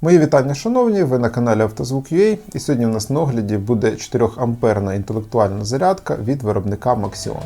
Мої вітання, шановні, ви на каналі Автозвук.ua і сьогодні у нас на огляді буде 4 амперна інтелектуальна зарядка від виробника Maxion.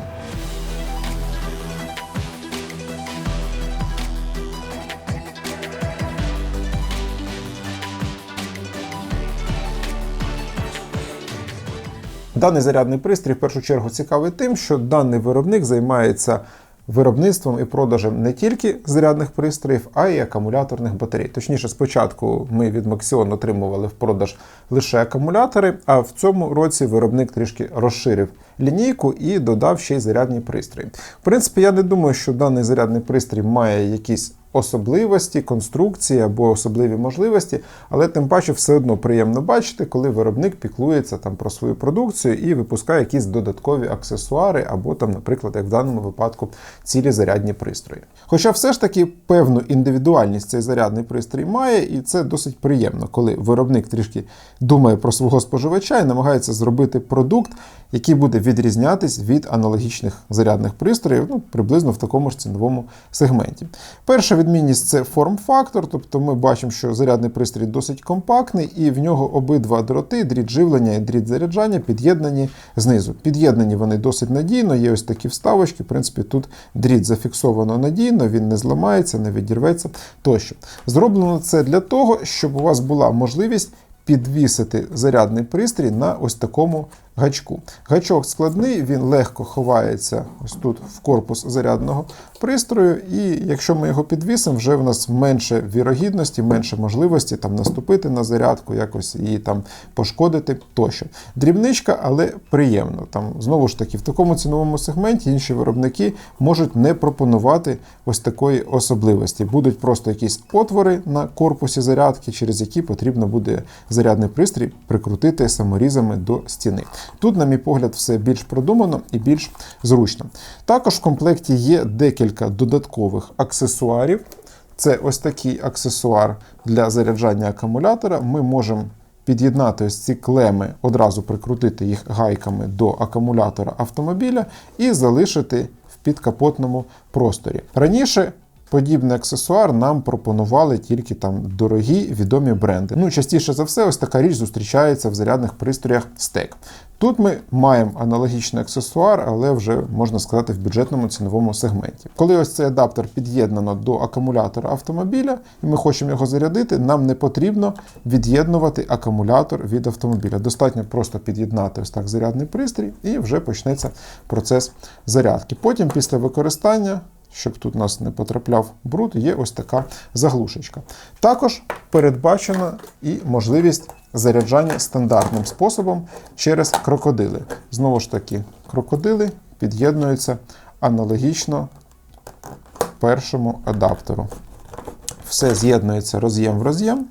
Даний зарядний пристрій в першу чергу цікавий тим, що даний виробник займається виробництвом і продажем не тільки зарядних пристроїв, а й акумуляторних батарей. Точніше, спочатку ми від Maxion отримували в продаж лише акумулятори, а в цьому році виробник трішки розширив лінійку і додав ще й зарядні пристрої. В принципі, я не думаю, що даний зарядний пристрій має якісь особливості, конструкції або особливі можливості, але тим паче все одно приємно бачити, коли виробник піклується там про свою продукцію і випускає якісь додаткові аксесуари, або там, наприклад, як в даному випадку, цілі зарядні пристрої. Хоча все ж таки певну індивідуальність цей зарядний пристрій має, і це досить приємно, коли виробник трішки думає про свого споживача і намагається зробити продукт, який буде відрізнятись від аналогічних зарядних пристроїв, ну приблизно в такому ж ціновому сегменті. Перша відмінність це форм-фактор, тобто ми бачимо, що зарядний пристрій досить компактний, і в нього обидва дроти, дріт живлення і дріт заряджання під'єднані знизу. Під'єднані вони досить надійно, є ось такі вставочки. В принципі, тут дріт зафіксовано надійно, він не зламається, не відірветься тощо. Зроблено це для того, щоб у вас була можливість підвісити зарядний пристрій на ось такому гачку. Гачок складний, він легко ховається ось тут в корпус зарядного пристрою, і якщо ми його підвісимо, вже в нас менше вірогідності, менше можливості там наступити на зарядку, якось її там пошкодити тощо. Дрібничка, але приємно. Там Знову ж таки, в такому ціновому сегменті інші виробники можуть не пропонувати ось такої особливості. Будуть просто якісь отвори на корпусі зарядки, через які потрібно буде зарядний пристрій прикрутити саморізами до стіни. Тут, на мій погляд, все більш продумано і більш зручно. Також в комплекті є декілька додаткових аксесуарів. Це ось такий аксесуар для заряджання акумулятора. Ми можемо під'єднати ось ці клеми, одразу прикрутити їх гайками до акумулятора автомобіля і залишити в підкапотному просторі. Раніше Подібний аксесуар нам пропонували тільки там дорогі відомі бренди. Ну, частіше за все, ось така річ зустрічається в зарядних пристроях стек. Тут ми маємо аналогічний аксесуар, але вже можна сказати в бюджетному ціновому сегменті. Коли ось цей адаптер під'єднано до акумулятора автомобіля, і ми хочемо його зарядити, нам не потрібно від'єднувати акумулятор від автомобіля. Достатньо просто під'єднати ось так зарядний пристрій, і вже почнеться процес зарядки. Потім, після використання, щоб тут у нас не потрапляв бруд, є ось така заглушечка. Також передбачена і можливість заряджання стандартним способом через крокодили. Знову ж таки, крокодили під'єднуються аналогічно першому адаптеру. Все з'єднується роз'єм в роз'єм.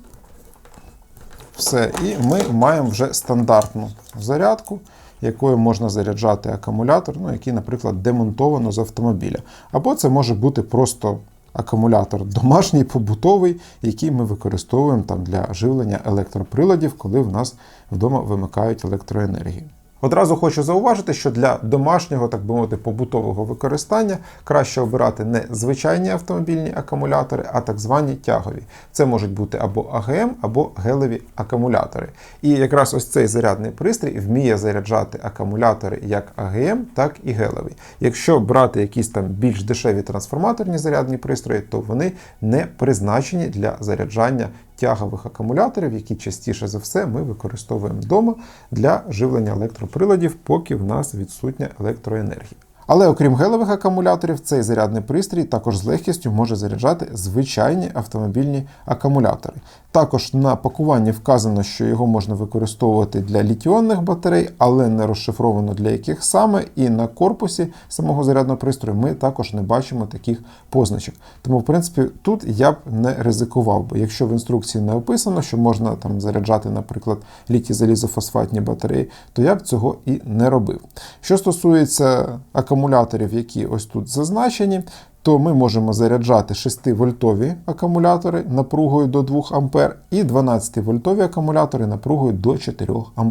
Все, і ми маємо вже стандартну зарядку якою можна заряджати акумулятор, ну, який, наприклад, демонтовано з автомобіля. Або це може бути просто акумулятор домашній, побутовий, який ми використовуємо там для живлення електроприладів, коли в нас вдома вимикають електроенергію. Одразу хочу зауважити, що для домашнього, так би мовити, побутового використання краще обирати не звичайні автомобільні акумулятори, а так звані тягові. Це можуть бути або АГМ, або гелеві акумулятори. І якраз ось цей зарядний пристрій вміє заряджати акумулятори як АГМ, так і гелеві. Якщо брати якісь там більш дешеві трансформаторні зарядні пристрої, то вони не призначені для заряджання тягових акумуляторів, які частіше за все ми використовуємо вдома для живлення електроприладів, поки в нас відсутня електроенергія. Але окрім гелевих акумуляторів, цей зарядний пристрій також з легкістю може заряджати звичайні автомобільні акумулятори. Також на пакуванні вказано, що його можна використовувати для літіонних батарей, але не розшифровано для яких саме. І на корпусі самого зарядного пристрою ми також не бачимо таких позначок. Тому, в принципі, тут я б не ризикував, бо якщо в інструкції не описано, що можна там заряджати, наприклад, літі залізофосфатні батареї, то я б цього і не робив. Що стосується акумуляторів, які ось тут зазначені, то ми можемо заряджати 6-вольтові акумулятори напругою до 2 А і 12-вольтові акумулятори напругою до 4 А.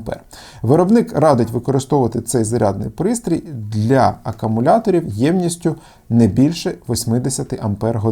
Виробник радить використовувати цей зарядний пристрій для акумуляторів ємністю не більше 80 Ах.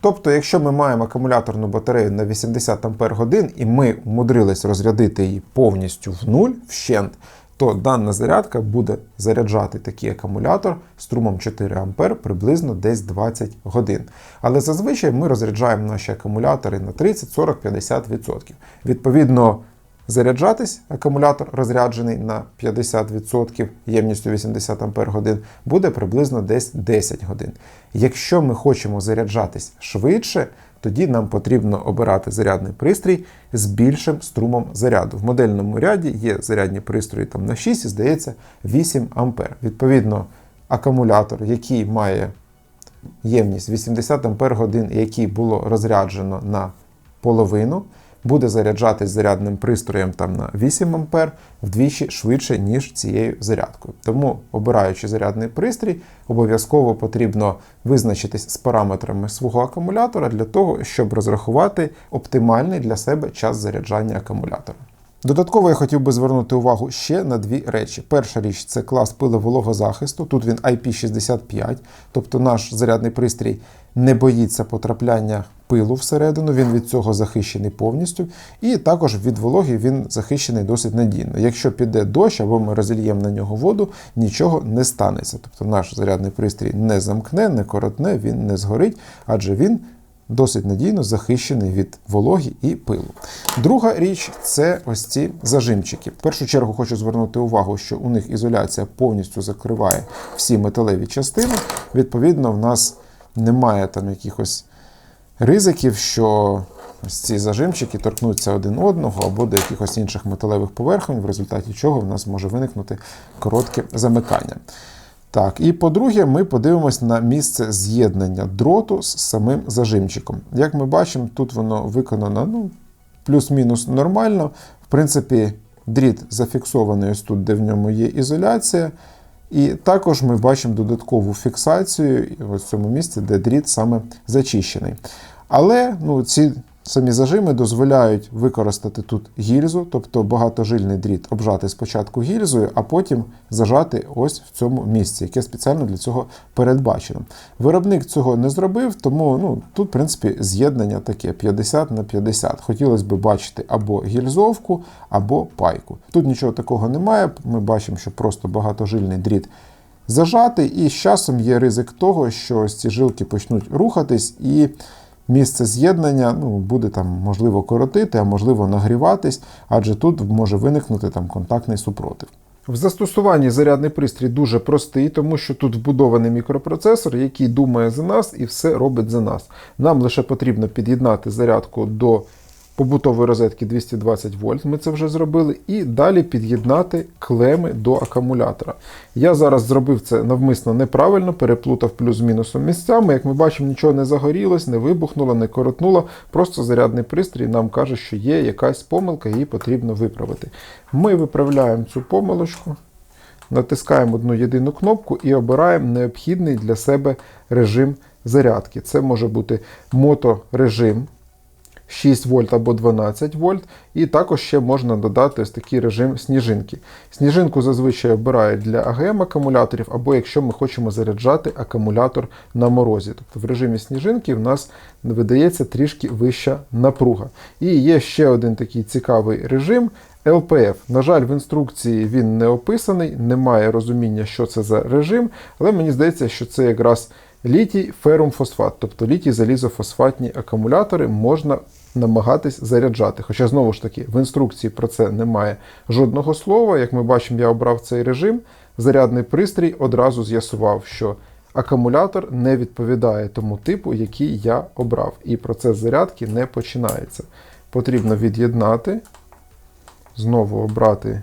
Тобто, якщо ми маємо акумуляторну батарею на 80 Ампер годин і ми умудрились розрядити її повністю в нуль вщент, то дана зарядка буде заряджати такий акумулятор струмом 4 А приблизно десь 20 годин. Але зазвичай ми розряджаємо наші акумулятори на 30, 40, 50%. Відповідно, заряджатись акумулятор розряджений на 50% ємністю 80 Ампер годин буде приблизно десь 10 годин. Якщо ми хочемо заряджатись швидше, тоді нам потрібно обирати зарядний пристрій з більшим струмом заряду. В модельному ряді є зарядні пристрої там на 6 і здається 8 Ампер. Відповідно, акумулятор, який має ємність 80 Ампер годин, який було розряджено на половину, буде заряджатись зарядним пристроєм там на 8 А вдвічі швидше, ніж цією зарядкою. Тому, обираючи зарядний пристрій, обов'язково потрібно визначитись з параметрами свого акумулятора для того, щоб розрахувати оптимальний для себе час заряджання акумулятора. Додатково я хотів би звернути увагу ще на дві речі. Перша річ це клас пиловологозахисту. Тут він IP65, тобто наш зарядний пристрій не боїться потрапляння пилу всередину, він від цього захищений повністю. І також від вологи він захищений досить надійно. Якщо піде дощ або ми розільємо на нього воду, нічого не станеться. Тобто наш зарядний пристрій не замкне, не коротне, він не згорить, адже він досить надійно захищений від вологі і пилу. Друга річ це ось ці зажимчики. В першу чергу хочу звернути увагу, що у них ізоляція повністю закриває всі металеві частини. Відповідно, в нас немає там якихось ризиків, що ось ці зажимчики торкнуться один одного або до якихось інших металевих поверхонь, в результаті чого в нас може виникнути коротке замикання. Так, і по-друге, ми подивимось на місце з'єднання дроту з самим зажимчиком. Як ми бачимо, тут воно виконано ну, плюс-мінус нормально. В принципі, дріт зафіксований ось тут, де в ньому є ізоляція. І також ми бачимо додаткову фіксацію в цьому місці, де дріт саме зачищений. Але ну, ці самі зажими дозволяють використати тут гільзу, тобто багатожильний дріт обжати спочатку гільзою, а потім зажати ось в цьому місці, яке спеціально для цього передбачено. Виробник цього не зробив, тому ну, тут, в принципі, з'єднання таке 50 на 50. Хотілося б бачити або гільзовку, або пайку. Тут нічого такого немає. Ми бачимо, що просто багатожильний дріт. Зажатий, і з часом є ризик того, що ось ці жилки почнуть рухатись, і місце з'єднання ну, буде там можливо коротити, а можливо нагріватись, адже тут може виникнути там контактний супротив. В застосуванні зарядний пристрій дуже простий, тому що тут вбудований мікропроцесор, який думає за нас і все робить за нас. Нам лише потрібно під'єднати зарядку до побутової розетки 220 вольт, ми це вже зробили, і далі під'єднати клеми до акумулятора. Я зараз зробив це навмисно неправильно, переплутав плюс-мінусом місцями. Як ми бачимо, нічого не загорілось, не вибухнуло, не коротнуло. Просто зарядний пристрій нам каже, що є якась помилка, її потрібно виправити. Ми виправляємо цю помилочку. Натискаємо одну єдину кнопку і обираємо необхідний для себе режим зарядки. Це може бути моторежим. 6 вольт або 12 вольт, і також ще можна додати ось такий режим сніжинки. Сніжинку зазвичай обирають для АГМ-акумуляторів, або якщо ми хочемо заряджати акумулятор на морозі. Тобто в режимі сніжинки в нас видається трішки вища напруга. І є ще один такий цікавий режим. LPF. На жаль, в інструкції він не описаний, немає розуміння, що це за режим, але мені здається, що це якраз літій ферум фосфат, тобто літій залізофосфатні акумулятори можна намагатись заряджати. Хоча, знову ж таки, в інструкції про це немає жодного слова. Як ми бачимо, я обрав цей режим. Зарядний пристрій одразу з'ясував, що акумулятор не відповідає тому типу, який я обрав. І процес зарядки не починається. Потрібно від'єднати, знову обрати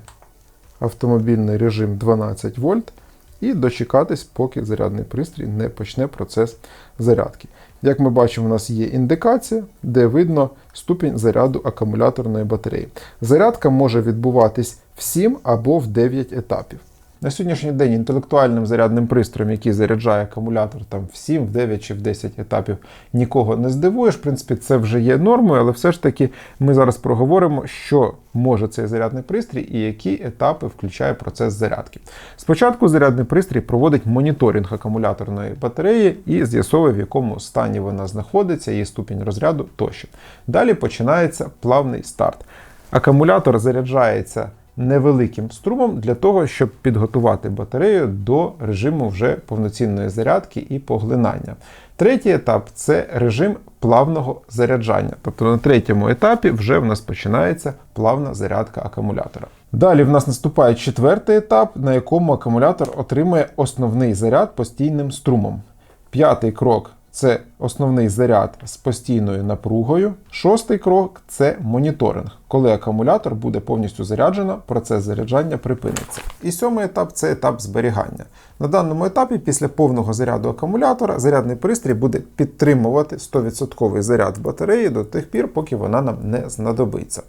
автомобільний режим 12 вольт і дочекатись, поки зарядний пристрій не почне процес зарядки. Як ми бачимо, у нас є індикація, де видно ступінь заряду акумуляторної батареї. Зарядка може відбуватись в 7 або в 9 етапів. На сьогоднішній день інтелектуальним зарядним пристроєм, який заряджає акумулятор там в 7, в 9 чи в 10 етапів, нікого не здивуєш. В принципі, це вже є нормою, але все ж таки ми зараз проговоримо, що може цей зарядний пристрій і які етапи включає процес зарядки. Спочатку зарядний пристрій проводить моніторинг акумуляторної батареї і з'ясовує, в якому стані вона знаходиться, її ступінь розряду тощо. Далі починається плавний старт. Акумулятор заряджається невеликим струмом для того, щоб підготувати батарею до режиму вже повноцінної зарядки і поглинання. Третій етап це режим плавного заряджання. Тобто на третьому етапі вже в нас починається плавна зарядка акумулятора. Далі в нас наступає четвертий етап, на якому акумулятор отримує основний заряд постійним струмом. П'ятий крок це основний заряд з постійною напругою. Шостий крок це моніторинг. Коли акумулятор буде повністю заряджено, процес заряджання припиниться. І сьомий етап це етап зберігання. На даному етапі, після повного заряду акумулятора, зарядний пристрій буде підтримувати 100% заряд батареї до тих пір, поки вона нам не знадобиться.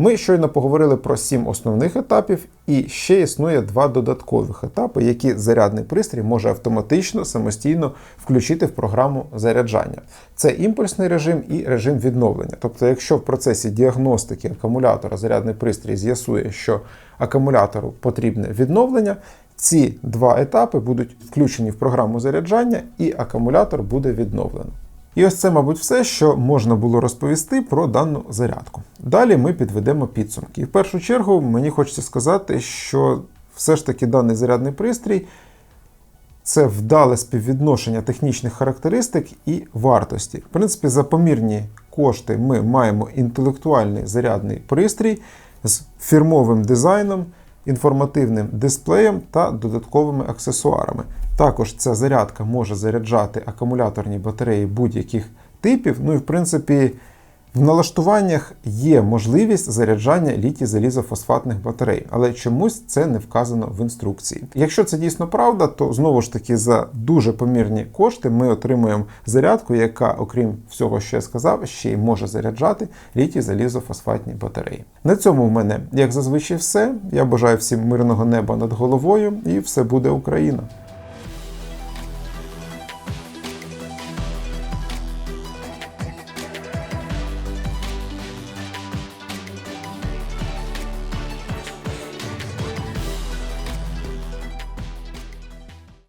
Ми щойно поговорили про сім основних етапів, і ще існує два додаткових етапи, які зарядний пристрій може автоматично самостійно включити в програму заряджання. Це імпульсний режим і режим відновлення. Тобто, якщо в процесі діагностики акумулятора зарядний пристрій з'ясує, що акумулятору потрібне відновлення, ці два етапи будуть включені в програму заряджання, і акумулятор буде відновлено. І ось це, мабуть, все, що можна було розповісти про дану зарядку. Далі ми підведемо підсумки. І в першу чергу мені хочеться сказати, що все ж таки даний зарядний пристрій це вдале співвідношення технічних характеристик і вартості. В принципі, за помірні кошти ми маємо інтелектуальний зарядний пристрій з фірмовим дизайном, інформативним дисплеєм та додатковими аксесуарами. Також ця зарядка може заряджати акумуляторні батареї будь-яких типів. Ну і в принципі, в налаштуваннях є можливість заряджання літій залізофосфатних батарей, але чомусь це не вказано в інструкції. Якщо це дійсно правда, то знову ж таки за дуже помірні кошти ми отримуємо зарядку, яка, окрім всього, що я сказав, ще й може заряджати літій залізофосфатні батареї. На цьому в мене, як зазвичай, все. Я бажаю всім мирного неба над головою, і все буде Україна!